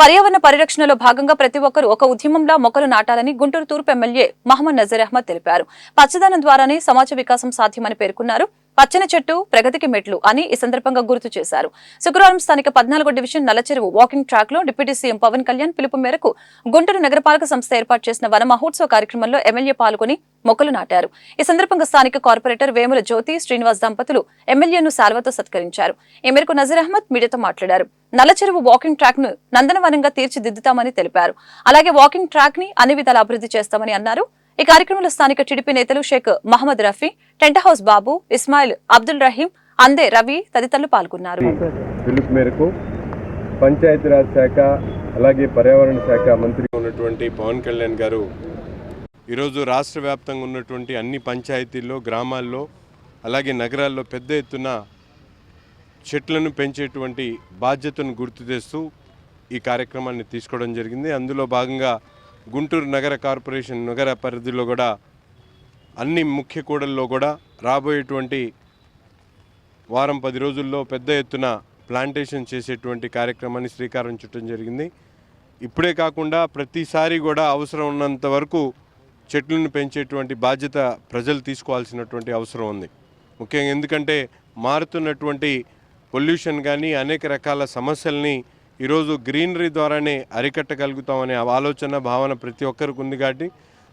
పర్యావరణ పరిరక్షణలో భాగంగా ప్రతి ఒక్కరూ ఒక ఉద్యమంలా మొక్కలు నాటాలని గుంటూరు తూర్పు ఎమ్మెల్యే మహమ్మద్ నజీర్ అహ్మద్ తెలిపారు. పచ్చదనం ద్వారానే సమాజ వికాసం సాధ్యమని పేర్కొన్నారు. పచ్చని చెట్టు ప్రగతికి మెట్లు అని ఈ సందర్భంగా గుర్తు చేశారు. శుక్రవారం స్థానిక పద్నాలుగో డివిజన్ నల్లచెరువు వాకింగ్ ట్రాక్లో డిప్యూటీ సీఎం పవన్ కళ్యాణ్ పిలుపు మేరకు గుంటూరు నగరపాలక సంస్థ ఏర్పాటు చేసిన వన మహోత్సవ కార్యక్రమంలో ఎమ్మెల్యే పాల్గొని మొక్కలు నాటారు. ఈ సందర్భంగా స్థానిక కార్పొరేటర్ వేముల జ్యోతి శ్రీనివాస్ దంపతులు ఎమ్మెల్యేను శాల్వతో సత్కరించారు. ఈ మేరకు నజీర్ అహ్మద్ మీడియాతో మాట్లాడారు. నల్లచెరువు వాకింగ్ ట్రాక్ను నందనవనంగా తీర్చిదిద్దుతామని తెలిపారు. అలాగే వాకింగ్ ట్రాక్ని అన్ని విధాల అభివృద్ధి చేస్తామని అన్నారు. ఈ కార్యక్రమంలో స్థానిక టీడీపీ నేతలు షేక్ మహమ్మద్ రఫీ టెంట్ హౌస్ బాబు ఇస్మాయిల్ అబ్దుల్ రహీం అందే రవి తదితరులు పాల్గొన్నారు. పిలుపు మేరకు పంచాయతీరాజ్ శాఖ అలాగే పర్యావరణ శాఖ మంత్రి ఉన్నటువంటి పవన్ కళ్యాణ్ గారు ఈరోజు రాష్ట్ర వ్యాప్తంగా ఉన్నటువంటి అన్ని పంచాయతీల్లో గ్రామాల్లో అలాగే నగరాల్లో పెద్ద ఎత్తున చెట్లను పెంచేటువంటి బాధ్యతను గుర్తు చేస్తూ ఈ కార్యక్రమాన్ని తీసుకోవడం జరిగింది. అందులో భాగంగా గుంటూరు నగర కార్పొరేషన్ నగర పరిధిలో కూడా అన్ని ముఖ్య కూడల్లో కూడా రాబోయేటువంటి వారం పది రోజుల్లో పెద్ద ఎత్తున ప్లాంటేషన్ చేసేటువంటి కార్యక్రమాన్ని శ్రీకారం చుట్టడం జరిగింది. ఇప్పుడే కాకుండా ప్రతిసారి కూడా అవసరం ఉన్నంత వరకు చెట్లను పెంచేటువంటి బాధ్యత ప్రజలు తీసుకోవాల్సినటువంటి అవసరం ఉంది. ముఖ్యంగా ఎందుకంటే మారుతున్నటువంటి పొల్యూషన్ కానీ అనేక రకాల సమస్యల్ని ఈరోజు గ్రీనరీ ద్వారానే అరికట్టగలుగుతామనే ఆలోచన భావన ప్రతి ఒక్కరికి ఉంది కాబట్టి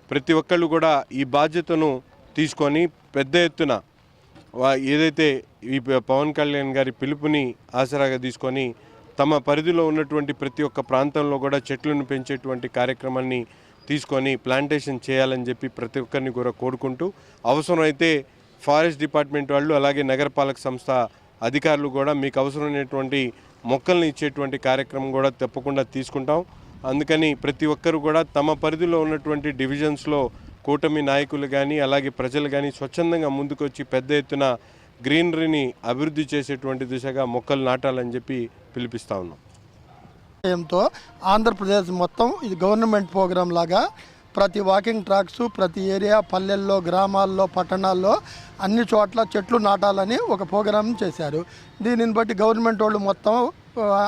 ప్రతి ఒక్కళ్ళు కూడా ఈ బాధ్యతను తీసుకొని పెద్ద ఎత్తున ఏదైతే ఈ పవన్ కళ్యాణ్ గారి పిలుపుని ఆసరాగా తీసుకొని తమ పరిధిలో ఉన్నటువంటి ప్రతి ఒక్క ప్రాంతంలో కూడా చెట్లను పెంచేటువంటి కార్యక్రమాన్ని తీసుకొని ప్లాంటేషన్ చేయాలని చెప్పి ప్రతి ఒక్కరిని కూడా కోరుకుంటూ అవసరమైతే ఫారెస్ట్ డిపార్ట్మెంట్ వాళ్ళు అలాగే నగరపాలక సంస్థ అధికారులు కూడా మీకు అవసరమైనటువంటి మొక్కల్ని ఇచ్చేటువంటి కార్యక్రమం కూడా తప్పకుండా తీసుకుంటాం. అందుకని ప్రతి ఒక్కరు కూడా తమ పరిధిలో ఉన్నటువంటి డివిజన్స్లో కూటమి నాయకులు కానీ అలాగే ప్రజలు కానీ స్వచ్ఛందంగా ముందుకొచ్చి పెద్ద ఎత్తున గ్రీనరీని అభివృద్ధి చేసేటువంటి దిశగా మొక్కలు నాటాలని చెప్పి పిలిపిస్తా ఉన్నాం. సహాయంతో ఆంధ్రప్రదేశ్ మొత్తం ఇది గవర్నమెంట్ ప్రోగ్రాం లాగా ప్రతి వాకింగ్ ట్రాక్స్ ప్రతి ఏరియా పల్లెల్లో గ్రామాల్లో పట్టణాల్లో అన్ని చోట్ల చెట్లు నాటాలని ఒక ప్రోగ్రాం చేశారు. దీనిని బట్టి గవర్నమెంట్ వాళ్ళు మొత్తం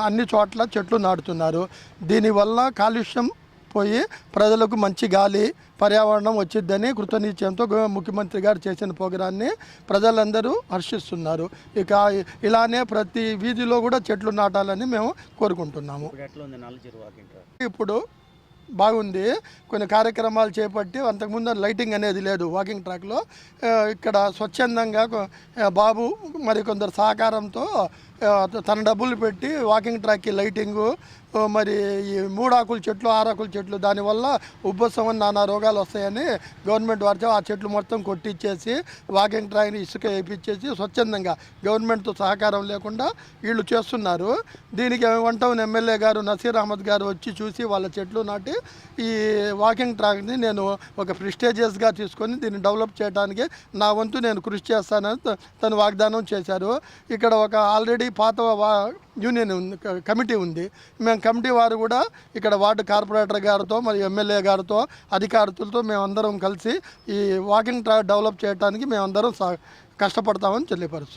అన్ని చోట్ల చెట్లు నాటుతున్నారు. దీనివల్ల కాలుష్యం పోయి ప్రజలకు మంచి గాలి పర్యావరణం వచ్చిద్దని కృతనిశ్చయంతో ముఖ్యమంత్రి గారు చేసిన ప్రోగ్రాన్ని ప్రజలందరూ హర్షిస్తున్నారు. ఇక ఇలానే ప్రతి వీధిలో కూడా చెట్లు నాటాలని మేము కోరుకుంటున్నాము. ఇప్పుడు బాగుంది. కొన్ని కార్యక్రమాలు చేపట్టి అంతకుముందు లైటింగ్ అనేది లేదు వాకింగ్ ట్రాక్లో. ఇక్కడ స్వచ్ఛందంగా బాబు మరి కొందరు సహకారంతో తన డబ్బులు పెట్టి వాకింగ్ ట్రాక్కి లైటింగు మరి ఈ మూడాకుల చెట్లు ఆరాకుల చెట్లు దానివల్ల ఉబ్బసం నానా రోగాలు వస్తాయని గవర్నమెంట్ వారితో ఆ చెట్లు మొత్తం కొట్టించేసి వాకింగ్ ట్రాక్ని ఇసుక వేయించేసి స్వచ్ఛందంగా గవర్నమెంట్తో సహకారం లేకుండా వీళ్ళు చేస్తున్నారు. దీనికి వన్ ఎమ్మెల్యే గారు నసీర్ అహ్మద్ గారు వచ్చి చూసి వాళ్ళ చెట్లు నాటి ఈ వాకింగ్ ట్రాక్ని నేను ఒక ప్రిస్టేజియస్గా తీసుకొని దీన్ని డెవలప్ చేయడానికి నా వంతు నేను కృషి చేస్తానని తను వాగ్దానం చేశారు. ఇక్కడ ఒక ఆల్రెడీ పాత వా యూనియన్ ఉంది కమిటీ ఉంది. మేము కమిటీ వారు కూడా ఇక్కడ వార్డు కార్పొరేటర్ గారితో మరియు ఎమ్మెల్యే గారితో అధికారులతో మేమందరం కలిసి ఈ వాకింగ్ ట్రాక్ డెవలప్ చేయడానికి మేమందరం సా కష్టపడతామని తెలియపరుస్తాం